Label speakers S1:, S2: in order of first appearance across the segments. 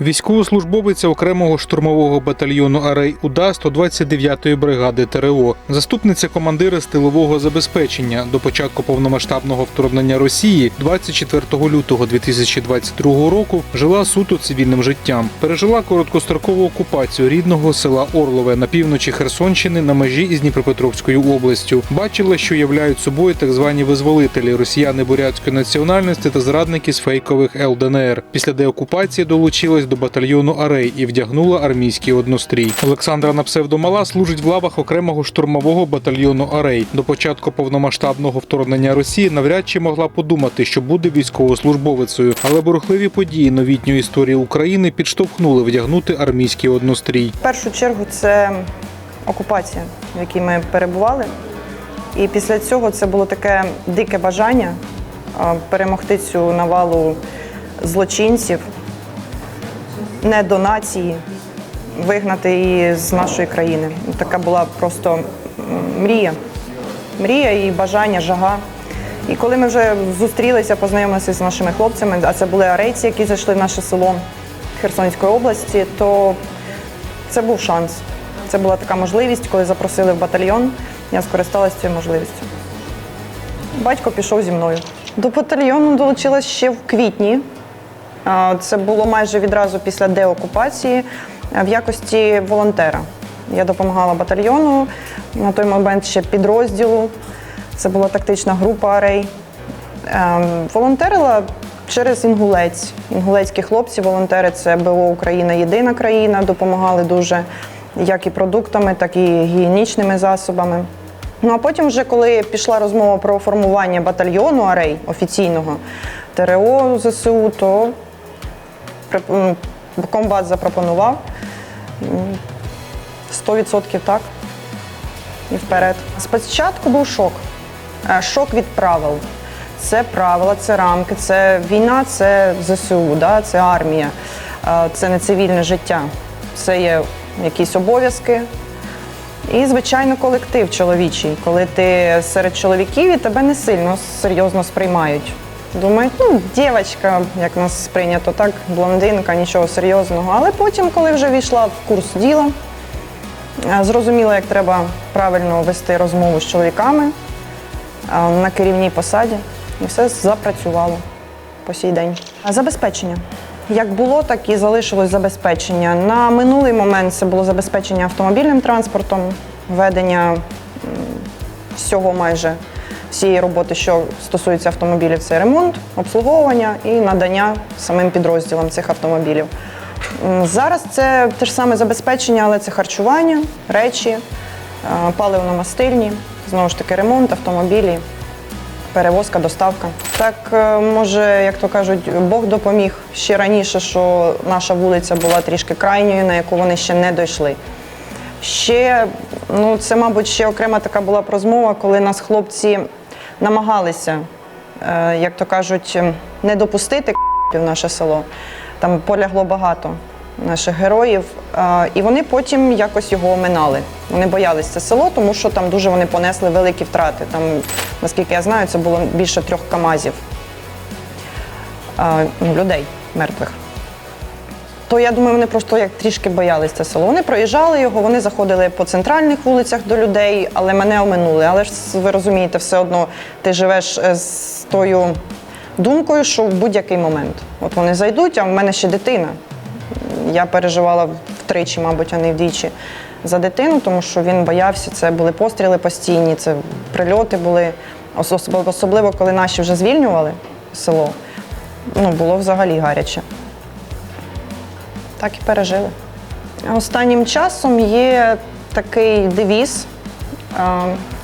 S1: Військовослужбовиця окремого штурмового батальйону Арей УДА 129-ї бригади ТРО, заступниця командира стилового забезпечення до початку повномасштабного вторгнення Росії 24 лютого 2022 року жила суто цивільним життям. Пережила короткострокову окупацію рідного села Орлове на півночі Херсонщини на межі із Дніпропетровською областю. Бачила, що являють собою так звані визволителі росіяни бурятської національності та зрадники з фейкових ЛДНР. Після деокупації долучилась до батальйону Арей і вдягнула армійський однострій. Олександра на псевдомала служить в лавах окремого штурмового батальйону Арей. До початку повномасштабного вторгнення Росії навряд чи могла подумати, що буде військовослужбовицею, але бурхливі події новітньої історії України підштовхнули вдягнути армійський однострій.
S2: В першу чергу це окупація, в якій ми перебували. І після цього це було таке дике бажання перемогти цю навалу злочинців, не до нації, вигнати її з нашої країни. Така була просто мрія. Мрія і бажання, жага. І коли ми вже зустрілися, познайомилися з нашими хлопцями, а це були арейці, які зайшли в наше село Херсонської області, то це був шанс. Це була така можливість, коли запросили в батальйон, я скористалася цією можливістю. Батько пішов зі мною. До батальйону долучилась ще в квітні. Це було майже відразу після деокупації в якості волонтера. Я допомагала батальйону, на той момент ще підрозділу. Це була тактична група Арей. Ем, Волонтерила через Інгулець. Інгулецькі хлопці, волонтери це БО Україна єдина країна, допомагали дуже як і продуктами, так і гігієнічними засобами. Ну а потім, вже коли пішла розмова про формування батальйону Арей офіційного ТРО ЗСУ, то комбат запропонував 100% так і вперед. Спочатку був шок. Е, Шок від правил. Це правила, це рамки, це війна, це ЗСУ, да? це армія, Е, це не цивільне життя. Це є якісь обов'язки. І, звичайно, колектив чоловічий, коли ти серед чоловіків і тебе не сильно серйозно сприймають. Думають, ну, дівчинка, як нас сприйнято, так, блондинка, нічого серйозного. Але потім, коли вже війшла в курс діла, зрозуміла, як треба правильно вести розмову з чоловіками на керівній посаді, і все запрацювало по сій день. Забезпечення. Як було, так і залишилось забезпечення. На минулий момент це було забезпечення автомобільним транспортом, ведення всього майже всієї роботи, що стосується автомобілів, це ремонт, обслуговування і надання самим підрозділам цих автомобілів. Зараз це те ж саме забезпечення, але це харчування, речі, е, паливно-мастильні, знову ж таки, ремонт, автомобілі, перевозка, доставка. Так, е, може, як то кажуть, Бог допоміг ще раніше, що наша вулиця була трішки крайньою, на яку вони ще не дійшли. Ще, ну це, мабуть, ще окрема така була б розмова, коли нас хлопці намагалися, е, як то кажуть, ем, не допустити в наше село. Там полягло багато наших героїв, е, і вони потім якось його оминали. Вони боялися це село, тому що там дуже вони понесли великі втрати. Там, наскільки я знаю, це було більше трьох камазів е, ну, людей мертвих то я думаю, вони просто як трішки боялись це село. Вони проїжджали його, вони заходили по центральних вулицях до людей, але мене оминули. Але ж ви розумієте, все одно ти живеш е, з тою думкою, що в будь-який момент. От вони зайдуть, а в мене ще дитина. Я переживала втричі, мабуть, а не вдвічі за дитину, тому що він боявся. Це були постріли постійні, це прильоти були. Особливо, коли наші вже звільнювали село. Ну, було взагалі гаряче. Так і пережили. Останнім часом є такий девіз.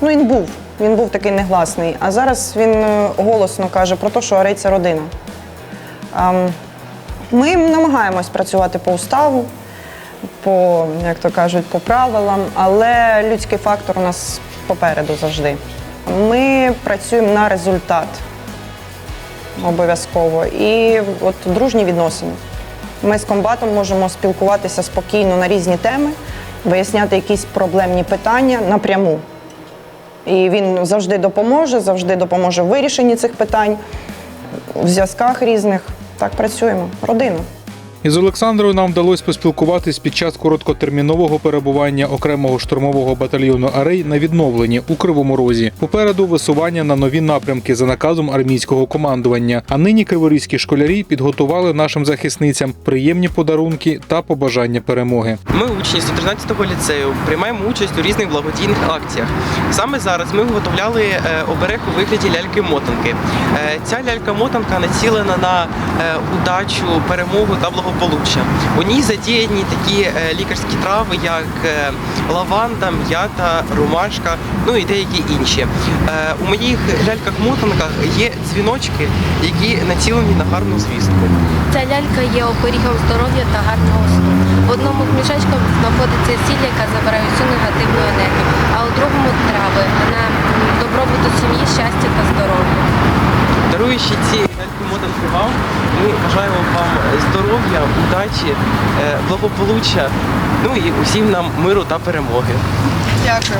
S2: Ну, він був, він був такий негласний, а зараз він е, голосно каже про те, що Арей родина. Ми намагаємось працювати по уставу, по, як то кажуть, по правилам, але людський фактор у нас попереду завжди. Ми працюємо на результат обов'язково. І от дружні відносини. Ми з комбатом можемо спілкуватися спокійно на різні теми, виясняти якісь проблемні питання напряму. І він завжди допоможе, завжди допоможе в вирішенні цих питань, в зв'язках різних. Так працюємо. Родина.
S1: Із Олександрою нам вдалося поспілкуватись під час короткотермінового перебування окремого штурмового батальйону Арей на відновленні у Кривому Розі. Попереду висування на нові напрямки за наказом армійського командування. А нині криворізькі школярі підготували нашим захисницям приємні подарунки та побажання перемоги.
S3: Ми учні 113-го ліцею приймаємо участь у різних благодійних акціях. Саме зараз ми виготовляли е, оберег у вигляді ляльки-мотанки. Е, Ця лялька-мотанка націлена на е, удачу, перемогу та благополуччя. У ній задіяні такі е, лікарські трави, як е, лаванда, м'ята, ромашка, ну і деякі інші. Е, У моїх ляльках-мотанках є дзвіночки, які націлені на гарну звістку.
S4: Ця лялька є оберігом здоров'я та гарного сну. В одному з мішечків знаходиться сіль, яка забирає всю негативну енергію, а у другому трави на добробуту сім'ї, щастя та здоров'я.
S3: Даруючи ці ляльки-мотанки вам, ми бажаємо вам здоров'я, удачі, е, благополуччя, ну і усім нам миру та перемоги.
S2: Дякую.